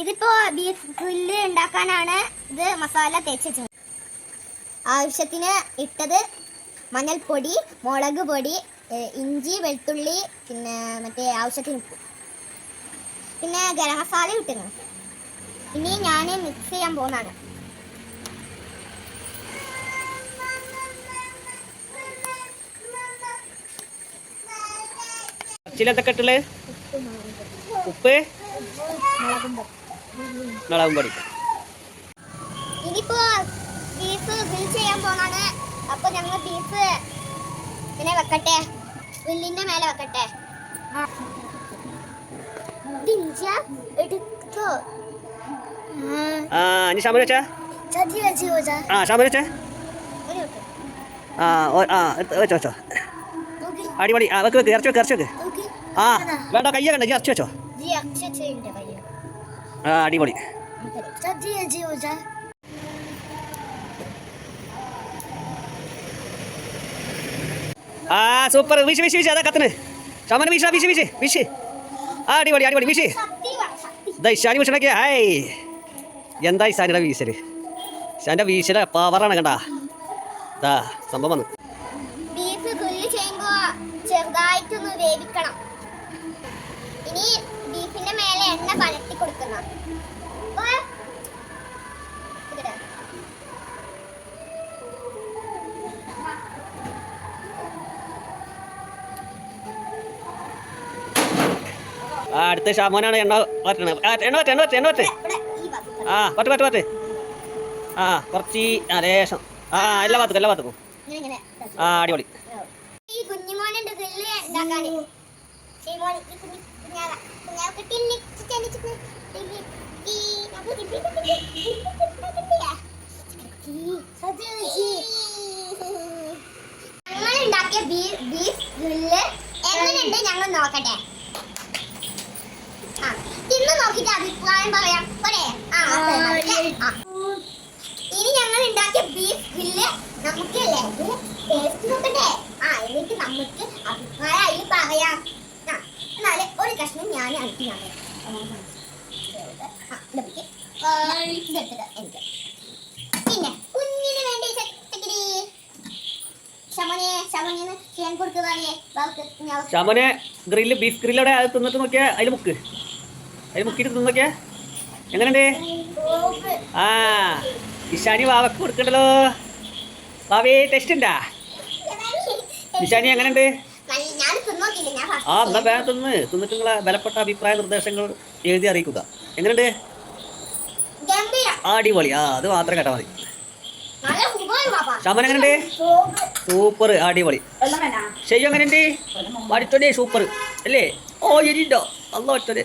ഇതിപ്പോ beef grill ഉണ്ടാക്കാനാണ് ഇത് മസാല തേച്ച് വെച്ചത് ആവശ്യത്തിന് ഇട്ടത് മഞ്ഞൾപ്പൊടി മുളക് പൊടി ഇഞ്ചി വെളുത്തുള്ളി പിന്നെ മറ്റേ ആവശ്യത്തിന് ഉപ്പ്. പിന്നെ ഗരം മസാല ഇട്ടിരുന്നു. ഇനി ഞാൻ മിക്സ് ചെയ്യാൻ പോകുന്നതാണ് ചിലതൊക്കെ ഇട്ടുള്ളത് ഉപ്പ്? മുളകും മുളകും പൊടി ഇനിയിപ്പോ ബീഫ് ഗ്രിൽ ചെയ്യാൻ പോണാണ്. അപ്പൊ ഞങ്ങൾ ബീഫ് ഇങ്ങനെ വെക്കട്ടെ. ഗ്രില്ലിന്റെ മേലെ വെക്കട്ടെ. എടുത്തോ? ആ ഇനി ശാമന വെച്ചാ? ആ ശാമന വെച്ചേ. ആ ആ വെച്ചോ വെച്ചോ. അടിപൊളി. ആ വെക്ക് വെക്ക് ഇറച്ചി വെക്ക് ഇറച്ചി വെക്ക്. ആ വേണ്ട കയ്യ കണ്ട ഇറച്ചി വെച്ചോ. അടിപൊളി. ആ സൂപ്പർ. വിഷ് വിഷ് വിഷ് അതാ കത്തിന്. ചമന വിഷ വിഷ് വിഷ് വിഷ് ആ അടിപൊളി അടിപൊളി. വിഷ് ഇതാ ഇഷാനി വിഷണൊക്കെ ഹായ്. എന്താ ഇഷാനിയുടെ വീശൽ? ഇഷാന്റെ വീശൽ പവറാണ് കണ്ടാ. ഇതാ സംഭവം വന്നു. ബീഫ് ഗ്രില്ല് ചെയ്യുമ്പോ ചെറുതായിട്ടൊന്ന് വേവിക്കണം. ഇനി ബീഫിന്റെ മേലെ എണ്ണ പരത്തി കൊടുക്കണം. ആ അടുത്ത ഷാമോനാണ് എണ്ണ പറ്റണത് ആ എണ്ണ പറ്റ എണ്ണ പറ്റ എണ്ണ പറ്റ. ആ പറ്റ പറ്റ പറ്റ ആ കുറച്ച് ആ ലേശം. ആ എല്ലാ ഭാഗത്തും എല്ലാ ഭാഗത്തും. ആ അടിപൊളി. ഈ കുഞ്ഞുമോനുണ്ട് ശ്രീമോൻ ഈ കുഞ്ഞി കുഞ്ഞാവ കുഞ്ഞാവക്ക് ടിന്നി ചിച്ചി ചിച്ചി ടിന്നി ഈ അപ്പൊ ടിന്നി ടിന്നി ഞങ്ങൾ ഉണ്ടാക്കിയ ബീഫ് ഗ്രില്ല്. എങ്ങനെയുണ്ട് ഞങ്ങൾ നോക്കട്ടെ. ആ തിന്ന് നോക്കിയിട്ട് അഭിപ്രായം പറയാം. പോരെ? ഇനി ഞങ്ങൾ ഉണ്ടാക്കിയ ബീഫ് ഗ്രില്ല് നമുക്ക് ടേസ്റ്റ് നോക്കണ്ടേ ആ എന്നിട്ട് നമുക്ക് അഭിപ്രായം അതിൽ പറയാം ആ എന്നാൽ ഒരു കഷ്ണം ഞാൻ പിടിക്ക്. ഇതെടുത്തിട്ട് എനിക്ക്. പിന്നെ കുഞ്ഞിന് വേണ്ടി ശമനെ ഗ്രില്ല് ബീഫ് ഗ്രില്ല് അവിടെ തിന്നിട്ട് നോക്കിയാ അതിൽ മുക്ക്. അതിൽ മുക്കിയിട്ട് തിന്നോക്കിയാ എങ്ങനെയുണ്ട്? ആ ഇഷാനി വാവക്ക് കൊടുക്കണ്ടല്ലോ. വാവേ ടെസ്റ്റ് ഉണ്ടാ? ഇഷാനി എങ്ങനെയുണ്ട് ഞാൻ തിന്നോക്കില്ല ഞാൻ first ആ എന്നാ വേഗം തിന്ന്. തിന്നിട്ട് നിങ്ങളെ വിലപ്പെട്ട അഭിപ്രായ നിർദ്ദേശങ്ങൾ എഴുതി അറിയിക്കുക. എങ്ങനെയുണ്ട്? അടിപൊളി. ആ അത് മാത്രം കേട്ടാൽ മതി. നല്ല സുഖമായി പാപ്പ. ശമനം എങ്ങനെയുണ്ട്? സൂപ്പർ അടിപൊളി. ശരി എങ്ങനെയുണ്ട്? പഠിച്ചോടെ സൂപ്പർ. അല്ലേ? ഓ എരിണ്ടോ അല്ല ഒറ്റത്